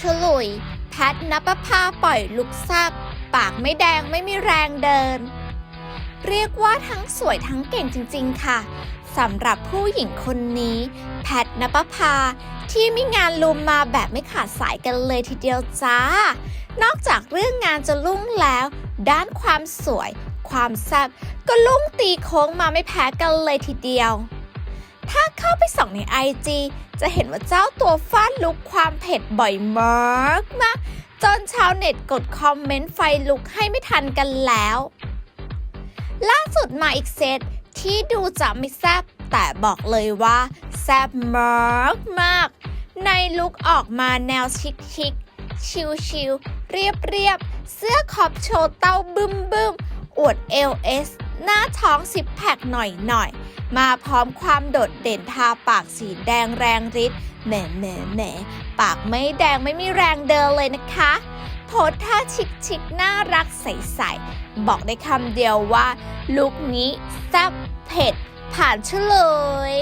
ฉลุย แพทนปภาปล่อยลุกซับปากไม่แดงไม่มีแรงเดิน เรียกว่าทั้งสวยทั้งเก่งจริง ๆ ค่ะสำหรับผู้หญิงคนนี้ แพทนปภาที่มีงานลุมมาแบบไม่ขาดสายกันเลยทีเดียวจ้า นอกจากเรื่องงานจะลุ่งแล้ว ด้านความสวย ความแซ่บก็ลุ่งตีโค้งมาไม่แพ้กันเลยทีเดียว เข้าไปส่องใน IG จะเห็นว่าเจ้าตัวฟาดลุกความเผ็ดบ่อยมากมากจนชาวเน็ตกดคอมเมนต์ไฟลุกให้ไม่ทันกันแล้ว ล่าสุดมาอีกเซตที่ดูจะไม่แซบแต่บอกเลยว่าแซบมากมากในลุกออกมาแนวชิคชิคชิลชิลๆเรียบเรียบๆเสื้อขอบโชว์เต้าบึมบึมอวดเอลเอส หน้าท้องสิบแพคหน่อยหน่อย มาพร้อมความโดดเด่นทาปากสีแดงแรงฤทธิ์แหมแหมแหมปากไม่แดงไม่มีแรงเดินเลยนะคะ โพสท่าชิคชิคน่ารักใสๆ บอกได้คำเดียวว่า ลุคนี้แซ่บเผ็ดผ่านเฉลย